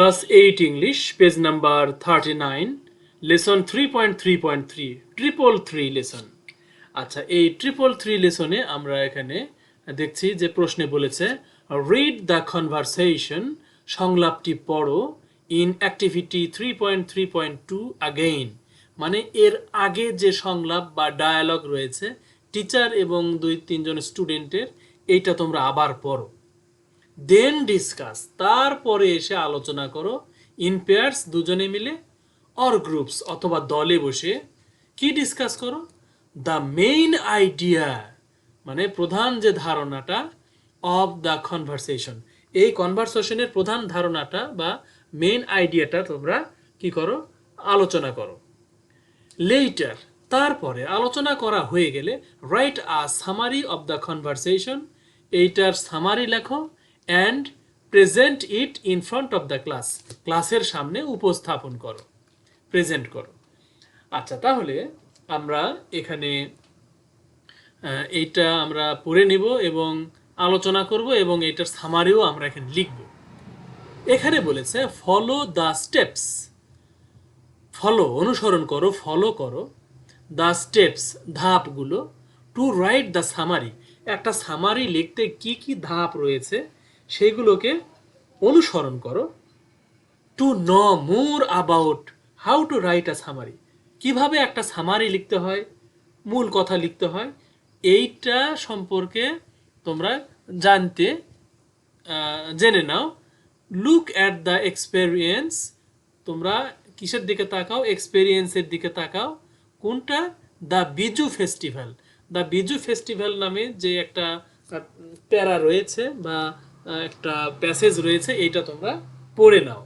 Class eight English page number thirty nine lesson three point three point three triple three lesson আচ্ছা এই triple three লেসনে আমরা এখানে দেখছি যে প্রশ্নে বলেছে রিড দ্য কনভারসেশন সংলাপটি পড়ো in activity three point three point two again মানে এর আগে যে সংলাপ বা ডায়ালগ রয়েছে টিচার এবং দুই তিনজন স্টুডেন্টের এইটা তোমরা আবার পড়ো। দেন ডিসকাস তারপরে এসে আলোচনা করো। ইন পেয়ার্স দুজনে মিলে অর গ্রুপস অথবা দলে বসে কি ডিসকাস করো? দ্য মেইন আইডিয়া মানে প্রধান যে ধারণাটা অফ দ্য কনভারসেশন এই কনভারসেশনের প্রধান ধারণাটা বা মেইন আইডিয়াটা তোমরা কি করো? আলোচনা করো। লেটার তারপরে আলোচনা করা হয়ে গেলে write a summary of the conversation এইটার সামারি লেখো। And present it in front of the class ক্লাসের সামনে উপস্থাপন করো। প্রেজেন্ট করো। আচ্ছা তাহলে আমরা এখানে এইটা আমরা পড়ে নিব এবং আলোচনা করব এবং এটার সামারিও আমরা এখানে লিখব। এখানে বলেছে ফলো দ্য স্টেপস ফলো অনুসরণ করো ফলো করো। দ্য স্টেপস ধাপগুলো। টু রাইট দ্য সামারি একটা সামারি লিখতে কি কি ধাপ রয়েছে? সেগুলোকে অনুসরণ করো। To know more about how to write a summary কীভাবে একটা সামারি লিখতে হয়? মূল কথা লিখতে হয়। এইটা সম্পর্কে তোমরা জানতে জেনে নাও। লুক অ্যাট দ্য এক্সপেরিয়েন্স তোমরা কিসের দিকে তাকাও? এক্সপেরিয়েন্সের দিকে তাকাও। কোনটা? The Biju festival the Biju festival নামে যে একটা প্যারা রয়েছে বা একটা প্যাসেজ রয়েছে, এইটা তোমরা পড়ে নাও।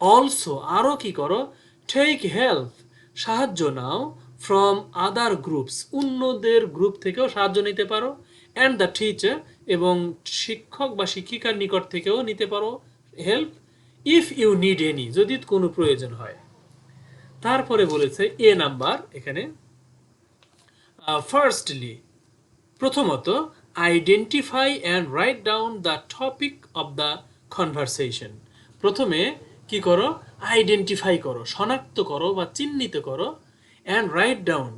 অলসো আরও কি করো? টেক হেল্প সাহায্য নাও ফ্রম আদার গ্রুপস অন্যদের গ্রুপ থেকেও সাহায্য নিতে পারো অ্যান্ড দ্য টিচার এবং শিক্ষক বা শিক্ষিকার নিকট থেকেও নিতে পারো help if you need any যদি কোনো প্রয়োজন হয়। তারপরে বলেছে এ নাম্বার, এখানে। ফার্স্টলি প্রথমত identify and write down the topic of the conversation প্রথমে কি করো? আইডেন্টিফাই করো, শনাক্ত করো বা চিহ্নিত করো অ্যান্ড রাইট ডাউন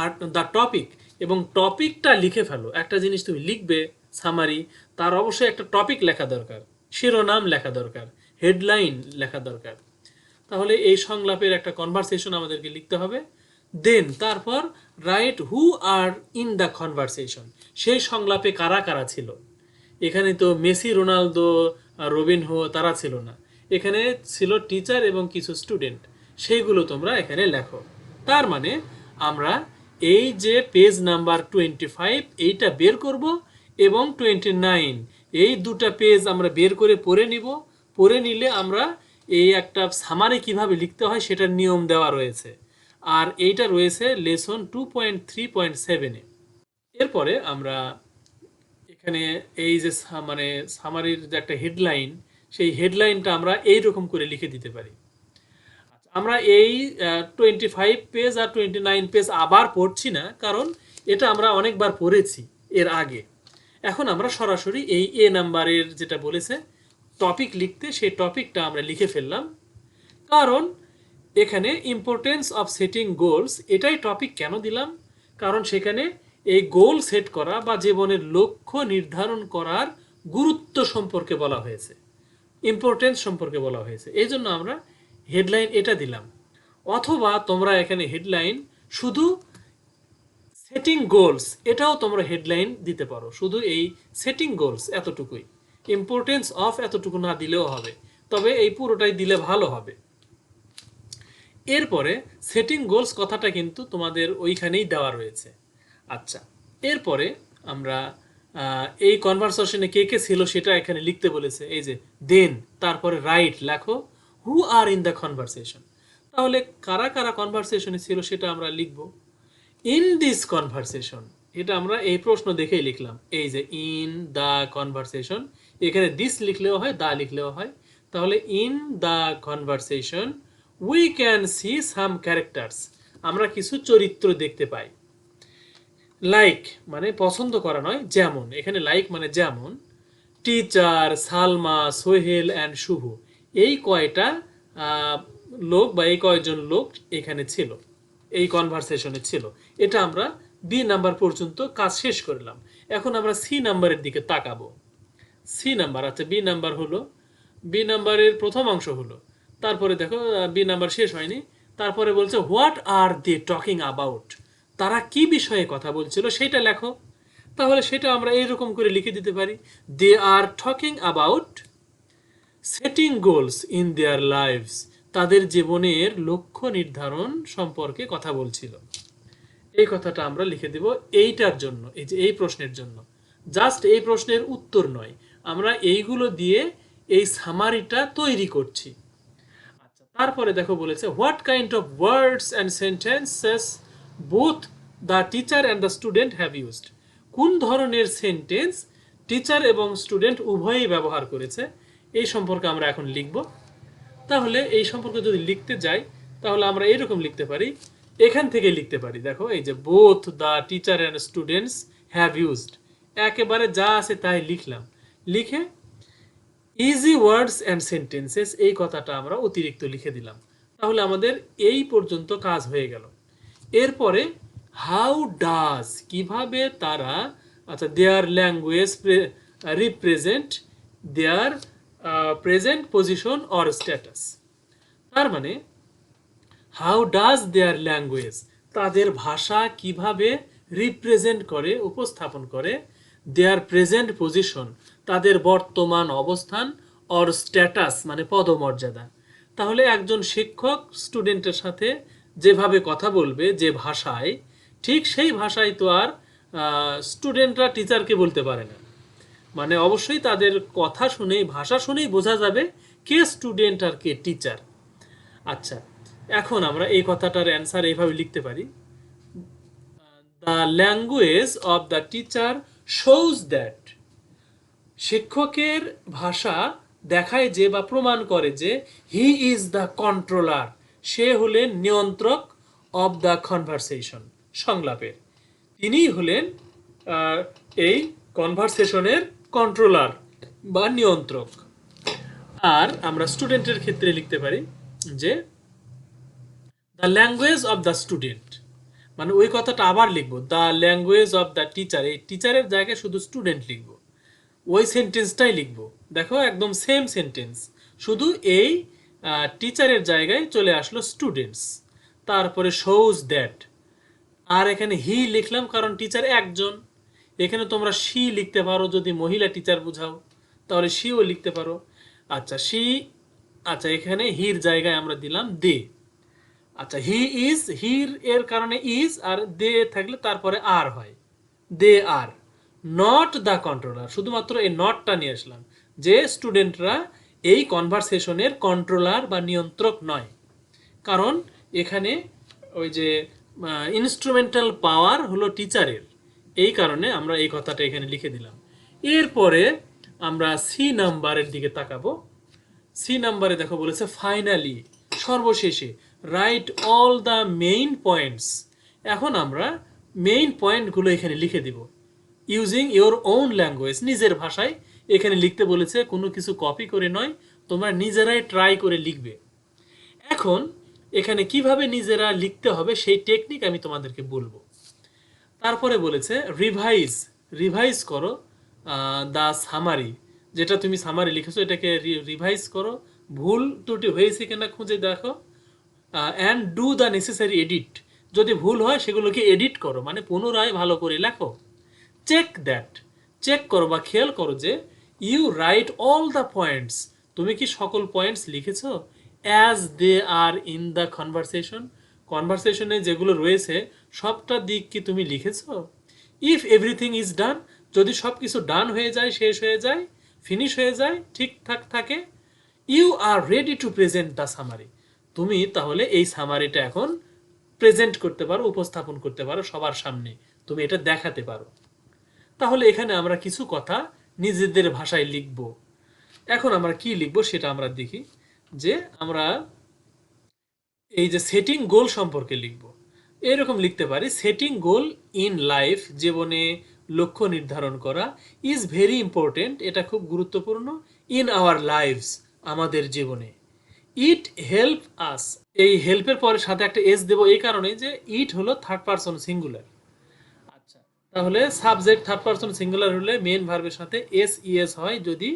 আর দ্য টপিক এবং টপিকটা লিখে ফেলো। একটা জিনিস তুমি লিখবে সামারি তার অবশ্যই একটা টপিক লেখা দরকার, শিরোনাম লেখা দরকার হেডলাইন লেখা দরকার। তাহলে এই সংলাপের একটা কনভারসেশন আমাদেরকে লিখতে হবে। দেন তারপর write who are in the conversation সেই সংলাপে কারা কারা ছিল? এখানে তো মেসি, রোনালদো, আর রবিনহো তারা ছিল না। এখানে ছিল টিচার এবং কিছু স্টুডেন্ট সেইগুলো তোমরা এখানে লেখো। তার মানে আমরা এই যে পেজ নাম্বার টোয়েন্টি ফাইভ এইটা বের করব এবং টোয়েন্টি নাইন এই দুটা পেজ আমরা বের করে পড়ে নিব। পড়ে নিলে আমরা এই একটা সামারে কীভাবে লিখতে হয় সেটার নিয়ম দেওয়া রয়েছে। আর এইটা রয়েছে lesson two point three point সেভেনে এরপরে আমরা এখানে এই যে মানে সামারির যে একটা হেডলাইন সেই হেডলাইনটা আমরা এই রকম করে লিখে দিতে পারি। আচ্ছা, আমরা এই টোয়েন্টি ফাইভ পেজ আর টোয়েন্টি নাইন পেজ আবার পড়ছি না কারণ এটা আমরা অনেকবার পড়েছি এর আগে। এখন আমরা সরাসরি এই এ নাম্বারের যেটা বলেছে টপিক লিখতে সেই টপিকটা আমরা লিখে ফেললাম। কারণ এখানে ইম্পর্টেন্স অফ সেটিং গোলস এটাই টপিক কেন দিলাম? কারণ সেখানে এই গোল সেট করা বা জীবনের লক্ষ্য নির্ধারণ করার গুরুত্ব সম্পর্কে বলা হয়েছে। ইম্পর্টেন্স সম্পর্কে বলা হয়েছে। এই জন্য আমরা হেডলাইন এটা দিলাম। অথবা তোমরা এখানে হেডলাইন শুধু সেটিং গোলস এটাও তোমরা হেডলাইন দিতে পারো। শুধু এই সেটিং গোলস এতটুকুই। ইম্পর্টেন্স অফ এতটুকু না দিলেও হবে। তবে এই পুরোটাই দিলে ভালো হবে। এরপরে সেটিং গোলস কথাটা কিন্তু তোমাদের ওইখানেই দেওয়া রয়েছে। আচ্ছা এরপরে আমরা এই কনভারসেশনে কে কে ছিল সেটা এখানে লিখতে বলেছে। এই যে দেন তারপরে রাইট লেখো who are in the conversation তাহলে কারা কারা কনভারসেশনে ছিল সেটা আমরা লিখব। ইন দিস কনভারসেশন এটা আমরা এই প্রশ্ন দেখেই লিখলাম। এই যে ইন দ্য কনভারসেশন এখানে দিস লিখলেও হয় দা লিখলেও হয়। তাহলে in the conversation we can see some characters আমরা কিছু চরিত্র দেখতে পাই। লাইক মানে পছন্দ করা নয়, যেমন। এখানে লাইক মানে যেমন। টিচার সালমা সোহেল অ্যান্ড শুভ এই কয়টা লোক বা এই কয়জন লোক এখানে ছিল। এই কনভারসেশনে ছিল। এটা আমরা বি নাম্বার পর্যন্ত কাজ শেষ করলাম। এখন আমরা সি নাম্বারের দিকে তাকাবো। সি নাম্বার আচ্ছা বি নাম্বার হলো বি নাম্বারের প্রথম অংশ হলো। তারপরে দেখো বি নাম্বার শেষ হয়নি। তারপরে বলছে what are they talking about তারা কি বিষয়ে কথা বলছিল সেটা লেখো। তাহলে সেটা আমরা এইরকম করে লিখে দিতে পারি। They are talking about setting goals in their lives তাদের জীবনের লক্ষ্য নির্ধারণ সম্পর্কে কথা বলছিল। এই কথাটা আমরা লিখে দেব এইটার জন্য, এই যে এই প্রশ্নের জন্য। জাস্ট এই প্রশ্নের উত্তর নয়। আমরা এইগুলো দিয়ে এই সামারিটা তৈরি করছি। তারপরে দেখো বলেছে what kind of words and sentences both the teacher and the student have used কোন ধরনের সেন্টেন্স টিচার এবং স্টুডেন্ট উভয়ই ব্যবহার করেছে? এই সম্পর্কে আমরা এখন লিখব। তাহলে এই সম্পর্কে যদি লিখতে যাই, তাহলে আমরা এরকম লিখতে পারি। এখান থেকে লিখতে পারি, দেখো, এই যে both the teacher and students have used একেবারে যা আছে তাই লিখলাম। লিখে ইজি ওয়ার্ডস অ্যান্ড সেন্টেন্সেস এই কথাটা আমরা অতিরিক্ত লিখে দিলাম। তাহলে আমাদের এই পর্যন্ত কাজ হয়ে গেল। এরপরে হাউ ডাজ কীভাবে তারা আচ্ছা their language represent their present position or status তার মানে হাউ ডাজ দেয়ার ল্যাঙ্গুয়েজ তাদের ভাষা কীভাবে রিপ্রেজেন্ট করে, উপস্থাপন করে দেয়ার প্রেজেন্ট পজিশন তাদের বর্তমান অবস্থান অর স্ট্যাটাস মানে পদমর্যাদা। তাহলে একজন শিক্ষক স্টুডেন্টের সাথে যেভাবে কথা বলবে, যে ভাষায়, ঠিক সেই ভাষায় তো আর স্টুডেন্টরা টিচারকে বলতে পারে না। মানে অবশ্যই তাদের কথা শুনেই, ভাষা শুনেই বোঝা যাবে কে স্টুডেন্ট আর কে টিচার আচ্ছা এখন আমরা এই কথাটার অ্যান্সার এইভাবে লিখতে পারি। The language of the teacher shows that শিক্ষকের ভাষা দেখায় যে বা প্রমাণ করে যে হি ইজ দ্য কন্ট্রোলার সে হলেন নিয়ন্ত্রক অব দ্য কনভারসেশন সংলাপের। তিনিই হলেন এই কনভারসেশনের কন্ট্রোলার বা নিয়ন্ত্রক। আর আমরা স্টুডেন্টের ক্ষেত্রে লিখতে পারি যে the language of the student মানে ওই কথাটা আবার লিখব the language of the teacher এই টিচারের জায়গায় শুধু স্টুডেন্ট লিখব। ওই সেন্টেন্সটাই লিখব। দেখো, একদম সেম সেন্টেন্স শুধু এই টিচারের জায়গায় চলে আসলো স্টুডেন্টস তারপরে শোজ দ্যাট আর এখানে হি লিখলাম কারণ টিচার একজন। এখানে তোমরা শি লিখতে পারো, যদি মহিলা টিচার বোঝাও। তাহলে শিও লিখতে পারো। আচ্ছা শি আচ্ছা এখানে হির জায়গায় আমরা দিলাম দে আচ্ছা হি ইজ হির এর কারণে ইজ আর দে থাকলে তারপরে আর হয়। They are not the controller শুধুমাত্র এই নটটা নিয়ে আসলাম, যে স্টুডেন্টরা এই কনভারসেশনের কন্ট্রোলার বা নিয়ন্ত্রক নয়। কারণ এখানে ওই যে ইনস্ট্রুমেন্টাল পাওয়ার হলো টিচারের এই কারণে আমরা এই কথাটা এখানে লিখে দিলাম। এরপরে আমরা সি নাম্বারের দিকে তাকাবো। সি নাম্বারে দেখো বলেছে ফাইনালি সর্বশেষে write all the main points এখন আমরা মেইন পয়েন্টগুলো এখানে লিখে দিব। ইউজিং ইওর ওন ল্যাঙ্গুয়েজ নিজের ভাষায়। এখানে লিখতে বলেছে, কোনো কিছু কপি করে নয়, তোমরা নিজেরাই ট্রাই করে লিখবে। এখন, এখানে কীভাবে নিজেরা লিখতে হবে, সেই টেকনিক আমি তোমাদেরকে বলব। তারপরে বলেছে রিভাইজ রিভাইজ করো দ্য সামারি যেটা তুমি সামারি লিখেছো, এটাকে রিভাইজ করো। ভুল ত্রুটি হয়েছে কিনা খুঁজে দেখো। And do the necessary edit যদি ভুল হয়, সেগুলোকে এডিট করো। মানে পুনরায় ভালো করে লেখো। চেক দ্যাট চেক করো বা খেয়াল করো যে you write all the points তুমি কি সকল points লিখেছ? As they are in the conversation কনভারসেশনে যেগুলো রয়েছে, সবটা দিক কি তুমি লিখেছ? ইফ এভরিথিং ইজ ডান যদি সব কিছু ডান হয়ে যায়, শেষ হয়ে যায় ফিনিশ হয়ে যায়, ঠিকঠাক থাকে you are ready to present the summary তুমি তাহলে এই সামারিটা এখন প্রেজেন্ট করতে পারো, উপস্থাপন করতে পারো সবার সামনে। তুমি এটা দেখাতে পারো। তাহলে এখানে আমরা কিছু কথা নিজেদের ভাষায় লিখব। এখন আমরা কি লিখব সেটা আমরা দেখি যে আমরা এই যে সেটিং গোল সম্পর্কে লিখব। এরকম লিখতে পারি সেটিং গোল ইন লাইফ জীবনে লক্ষ্য নির্ধারণ করা ইজ ভেরি ইম্পর্টেন্ট এটা খুব গুরুত্বপূর্ণ ইন আওয়ার লাইফস আমাদের জীবনে। ইট হেল্প আস এই হেল্পের পরে সাথে একটা এস দেবো এই কারণে যে ইট হলো থার্ড পারসন সিঙ্গুলার তাহলে সাবজেক্ট থার্ড পারসন সিঙ্গুলার হলে মেন ভার্বের সাথে এস ইএস হয় যদি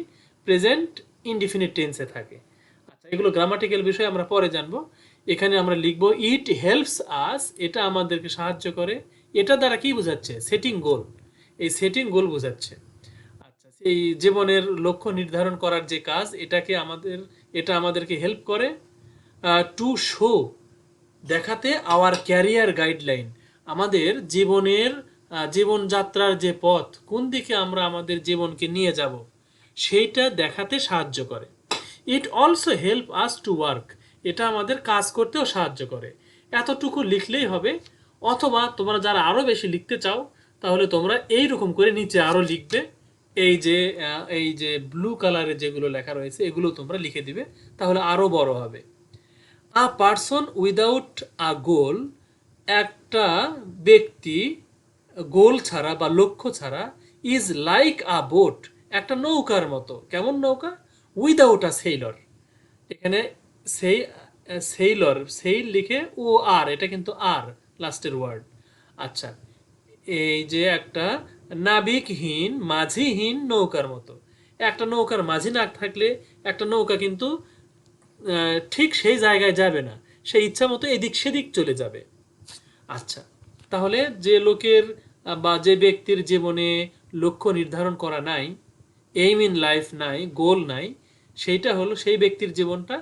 প্রেজেন্ট ইনডিফিনিট টেন্সে থাকে। আচ্ছা এগুলো গ্রামাটিক্যাল বিষয় আমরা পরে জানব। এখানে আমরা লিখব ইট হেল্পস আস এটা আমাদেরকে সাহায্য করে। এটা দ্বারা কি বোঝাচ্ছে? সেটিং গোল এই সেটিং গোল বোঝাচ্ছে। আচ্ছা এই জীবনের লক্ষ্য নির্ধারণ করার যে কাজ, এটাকে আমাদের, এটা আমাদেরকে হেল্প করে টু শো দেখাতে আওয়ার ক্যারিয়ার গাইডলাইন আমাদের জীবনের জীবনযাত্রার যে পথ, কোন দিকে আমরা আমাদের জীবনকে নিয়ে যাব, সেইটা দেখাতে সাহায্য করে। It also help us to work এটা আমাদের কাজ করতেও সাহায্য করে। এতটুকু লিখলেই হবে। অথবা তোমরা যারা আরও বেশি লিখতে চাও, তাহলে তোমরা এই রকম করে নিচে আরও লিখবে। এই যে এই যে ব্লু কালারের যেগুলো লেখা রয়েছে, এগুলো তোমরা লিখে দিবে, তাহলে আরও বড় হবে। আ পার্সন উইদাউট আ গোল একটা ব্যক্তি গোল ছাড়া বা লক্ষ্য ছাড়া ইজ লাইক আ বোট একটা নৌকার মতো। কেমন নৌকা? উইদাউট আ সেইলর এখানে সেই সেইলর সেইল লিখে ও আর, এটা কিন্তু আর লাস্টের ওয়ার্ড আচ্ছা এই যে একটা নাবিকহীন, মাঝিহীন নৌকার মতো। একটা নৌকার মাঝি না থাকলে একটা নৌকা কিন্তু ঠিক সেই জায়গায় যাবে না। সে ইচ্ছা মতো এদিক সেদিক চলে যাবে। আচ্ছা তাহলে যে লোকের বা যে ব্যক্তির জীবনে লক্ষ্য নির্ধারণ করা নাই এইম ইন লাইফ নাই গোল নাই, সেইটা হলো সেই ব্যক্তির জীবনটা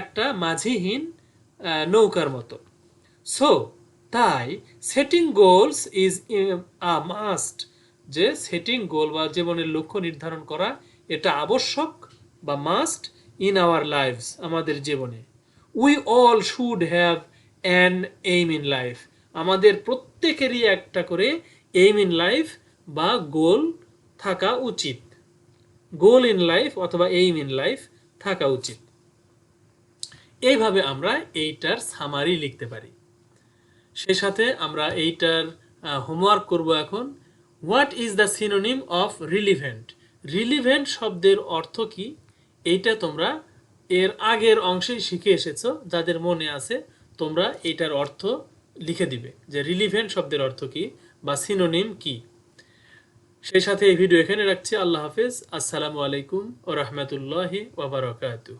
একটা মাঝিহীন নৌকার মতো। সো তাই setting goals is a must যে সেটিং গোল বা জীবনের লক্ষ্য নির্ধারণ করা, এটা আবশ্যক বা মাস্ট ইন আওয়ার লাইফস আমাদের জীবনে। We all should have an aim in life আমাদের প্রত্যেকেরই একটা করে এইম ইন লাইফ বা গোল থাকা উচিত। গোল ইন লাইফ অথবা এইম ইন লাইফ থাকা উচিত। এইভাবে আমরা এইটার সামারি লিখতে পারি। সেই সাথে আমরা এইটার হোমওয়ার্ক করব এখন। What is the synonym of relevant relevant শব্দের অর্থ কি? এইটা তোমরা এর আগের অংশেই শিখে এসেছ। যাদের মনে আছে, তোমরা এটার অর্থ লিখে দিবে যে রিলিভেন্ট শব্দের অর্থ কি বা সিনোনিম কি। সেই সাথে এই ভিডিও এখানে রাখছি। আল্লাহ হাফিজ। আসসালামু আলাইকুম ও রহমতুল্লাহি ওবরাকাতু